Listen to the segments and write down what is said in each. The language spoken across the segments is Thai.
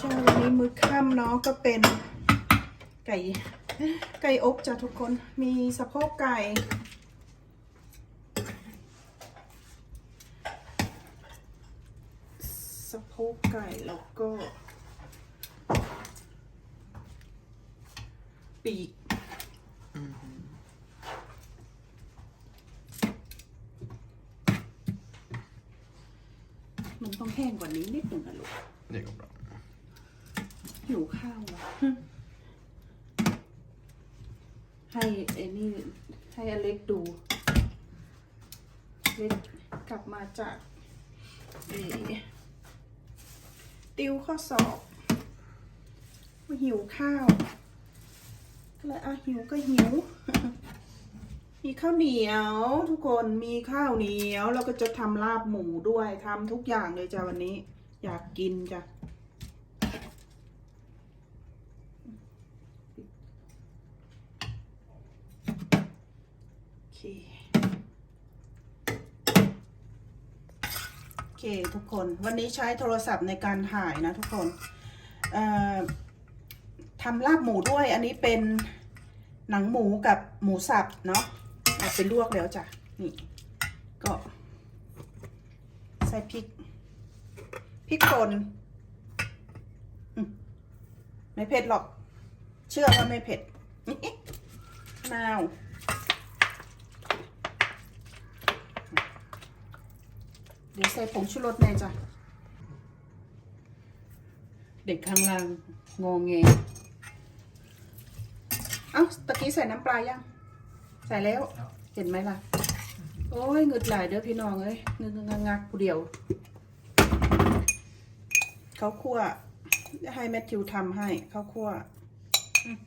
ช่วันนี้มื้อค่ำเนาะก็เป็นไก่ ไก่อบจ้ะทุกคนมีสะโพกไก่สะโพกไก่แล้วก็ ปีกมันต้องแห้งกว่านี้นิดหนึ่งอะลูก Det går bra. หิวข้าวอะให้ไอ้นี่ ให้อเล็กดู เล็กกลับมาจากติวข้อสอบหิวข้าวก็เลยอะหิวก็หิว มีข้าวเหนียวทุกคนมีข้าวเหนียว แล้วก็จะทำลาบหมูด้วยทำทุกอย่างเลยจ้ะวันนี้ อยากกินจ้ะ โอเค โอ เคทุกคนวันนี้ใช้โทรศัพท์ในการถ่ายนะทุกคนทำลาบหมูด้วย อันนี้เป็นหนังหมูกับหมูสับเนาะเอาไปลวกแล้วจ้ะนี่ก็ใส่พริกพริกป่นไม่เผ็ดหรอก เชื่อว่าไม่เผ็ดมะนาว เดี๋ยวใส่ผงชูรสในจ้ะ เด็กข้างล่างงงเงเอ้าตะกี้ใส่น้ำปลายัง ใส่แล้ว เห็นไหมล่ะ โอ้ยเงึดหลายเด้อพี่น้องเอ้ยเงึดงักงักผู้เดียว เขาคั่วให้แมทธิวทำให้ เขาคั่วอืม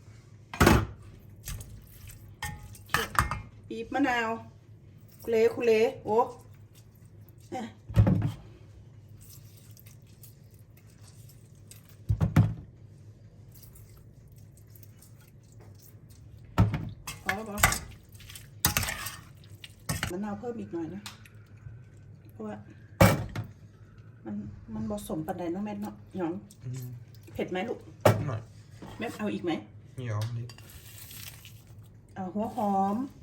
บีบมะนาวคุเลคุเลโอ้ เอ๊ะพอปะมะนาวเพิ่มอีกหน่อยนะ เพราะว่า มันมันผสมปันใดเนาะแม่เนาะหยอง Mm. เผ็ดไหมลูก Nej. แม่เอาอีกไหม Ja, lite. เอ่อหัวหอม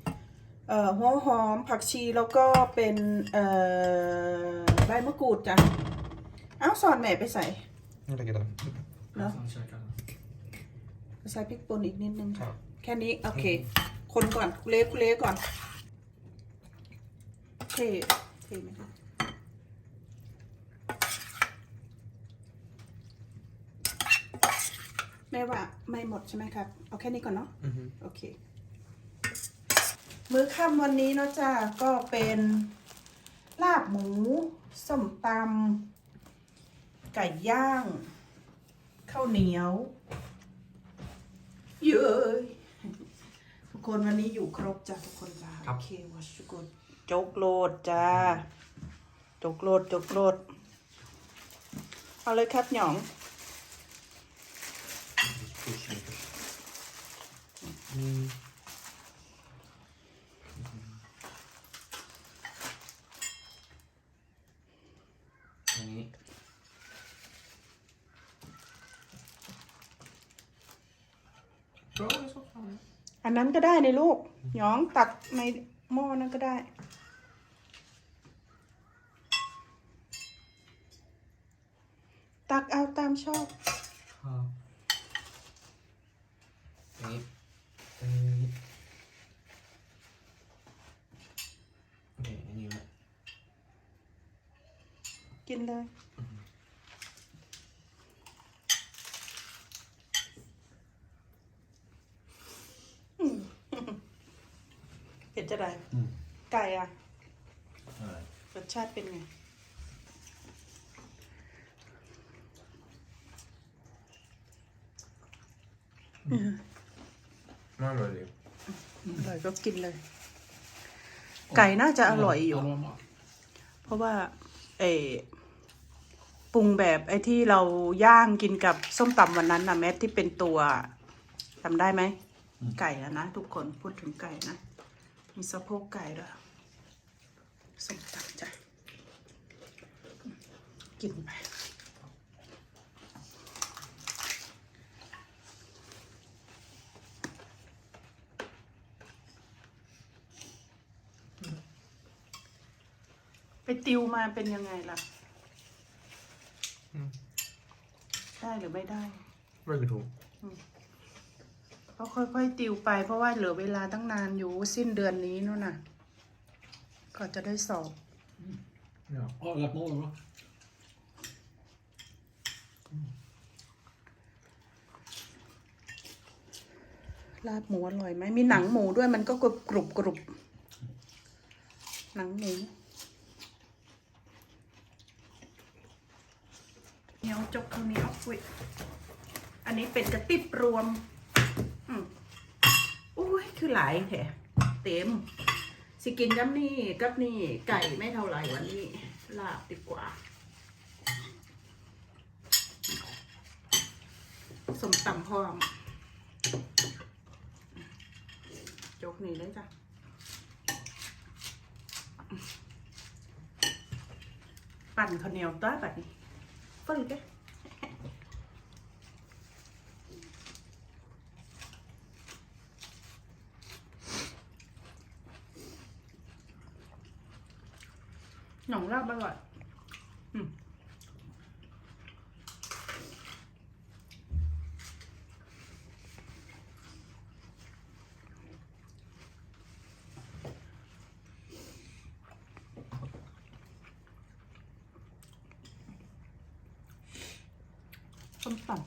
เอ่อ หัวหอมผักชีแล้วก็เป็นเอ่อใบมะกรูดจ้ะ เอ้าสอนแม่ไปใส่ Jag lägger den. เนาะ Som käkar. ใส่พริกป่นอีกนิดนึงครัค่ะบแค่นี้โอเค คนก่อนคุเละคุเละก่อนเทเทไหมคะแม่ว่าไม่หมดใช่ไหมครับ เอาแค่นี้ก่อนเนาะ Mhm. โอเค มื้อค่ำวันนี้เนาะจ้าก็เป็นลาบหมูส้มตำไก่ย่างข้าวเหนียว เย้ยทุกคนวันนี้อยู่ครบจ้าทุกคนจ้าครับโอเควาชุกุดจกโลดจ้าจกโลดจกโลด เอาเลยครับหยอง Mm. อัน นนั้นก็ได้ในลูกหยองตักในหม้อนั้นก็ได้ ตักเอาตามชอบ Ja. อันนี้อันนี้โอเคอันนี้แหละกินเลยอืม เผ็ดจะได้อืมไก่อะอะไรรสชาติเป็นไง Nu är det อร่อยก็กินเลย ไก่น่าจะอร่อยอยู่ Aroma. เพราะว่าเออปรุงแบบไอ้ที่เราย่างกินกับส้มตำวันนั้นนะแมทที่เป็นตัวทำได้ไหม ไก่แล้วนะทุกคนพูดถึงไก่นะ มีสะโพกไก่ด้วยส่งตังจ้ะกินไปไปติวมาเป็นยังไงล่ะ ได้หรือไม่ได้ ไม่ถูก ก็ค่อยๆติวไป เพราะว่าเหลือเวลาตั้งนานอยู่สิ้นเดือนนี้นู่นน่ะ ก็จะได้สอบ Ja. Ja, rätt mål bra. ลาบหมูอร่อยไหมมีหนังหมูด้วยมันก็กรุบกรุบกรุบหนังหมูเหนียวจกข้าวเหนียวอุ้ยอันนี้เป็นกระติบรวมอืมอุ้ย คือหลายแถเต็ม สิกินกับนี่กับนี่ไก่ไม่เท่าไหร่วันนี้ ลาบดีกว่าสมตำพร้อมจกนี่เลยจ้ะปั่นข้าวเหนียวต้าแบบนี้ก็เลยแกหนองลาบอร่อย อืมส้มตำ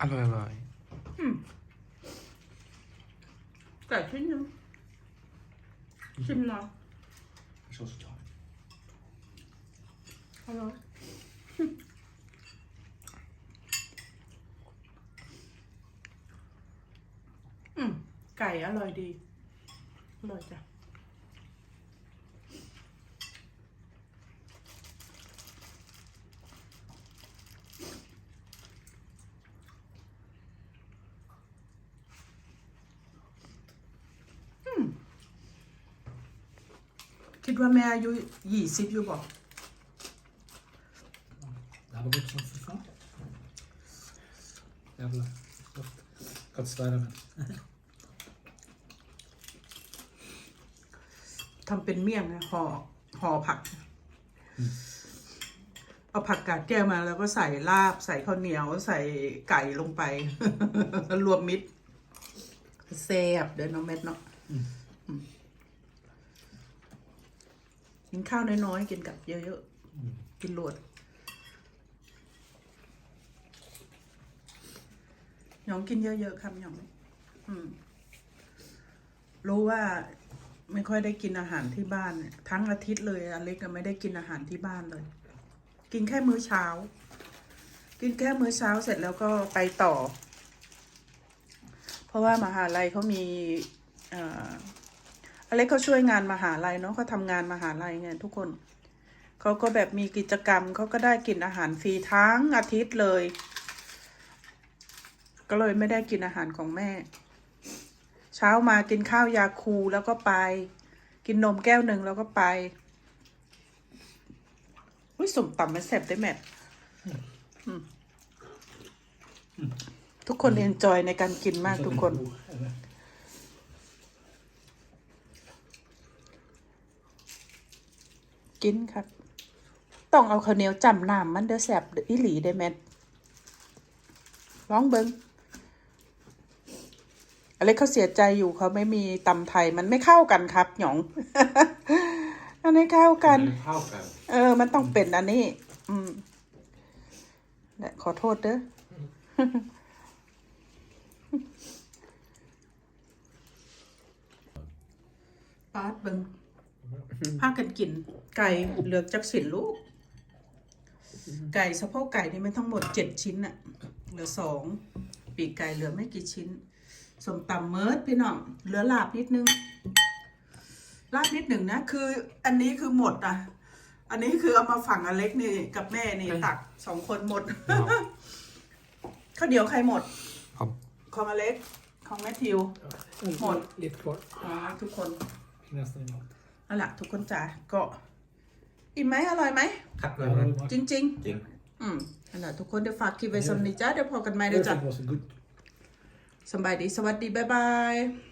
อร่อยอร่อย อืม ไก่ชิ้นหนึงชิมหน่อย Så så tar อร่อยอืมไก่อร่อยดีอร่อยจ้ะ คิดว่าแม่อายุยี่สิบอยู่บอก Det här var gott som för fan. Jävlar. Gott. Kan inte svära men. ทำเป็นเมี่ยงนะห่อห่อผัก เอาผักกาดแก้วมาแล้วก็ใส่ลาบ ใส่ข้าวเหนียวใส่ไก่ลงไป รวมมิตรแซ่บเด้อน้องเม็ดเนาะอืม กินข้าวน้อยๆ กินกับเยอะๆ กินรวดหยองกินเยอะๆครับหยองอืมรู้ว่าไม่ค่อยได้กินอาหารที่บ้านเนี่ยทั้งอาทิตย์เลยอเล็กก็ไม่ได้กินอาหารที่บ้านเลย กินแค่มื้อเช้า กินแค่มื้อเช้าเสร็จแล้วก็ไปต่อ เพราะว่ามหาลัยเขามีเอเล็กเขาช่วยงานมหาลัยเนาะเขาทำงานมหาลัยไงทุกคนเขาก็แบบมีกิจกรรมเขาก็ได้กินอาหารฟรีทั้งอาทิตย์เลย ก็เลยไม่ได้กินอาหารของแม่ เช้ามากินข้าวยาคูแล้วก็ไป กินนมแก้วหนึ่งแล้วก็ไปอุ้ยสมตำมันแซ่บได้แมททุกคนเอนจอยในการกินมากทุกคน กินครับต้องเอาข้าวเหนียวจำน้ำมันเด้อแสบอีหลีได้แมทร้องเบิงอะไรเขาเสียใจอยู่เขาไม่มีตำไทยมันไม่เข้ากันครับ หยองมันไม่เข้ากัน Haukan. เออ มันต้องเป็นอันนี้ อืมและขอโทษเด้อปาดเบิงพากันกิน ไก่เหลือกจักสินลูก ไก่สะโพกไก่นี่มันทั้งหมดเจ็ดชิ้นอะเหลือสองปีกไก่เหลือไม่กี่ชิ้นสมตำเมิร์ดพี่น้องเหลือลาบนิดนึงลาบนิดหนึ่งนะ คืออันนี้คือหมดอะอันนี้คือเอามาฝั่งอเล็กนี่กับแม่นี่ตักสองคนหมดข้าวเดียวใครหมดผมของอเล็กของแมทธิว Mål. Lite kvar. อ๋อทุกคน Nästan i mat. เอาล่ะทุกคนจ๋าก็ อิ่มไหมอร่อยไหม Tack. จริง Jing. ๆอืมอันนั้นทุกคนเดี๋ยวฝากคลิปไว้สำหรับนี้จ้าเดี๋ยวพอกันใหม่ Det เดี๋ยวจ้ะ var så gott. สำบายดีสวัสดีบ๊ายบาย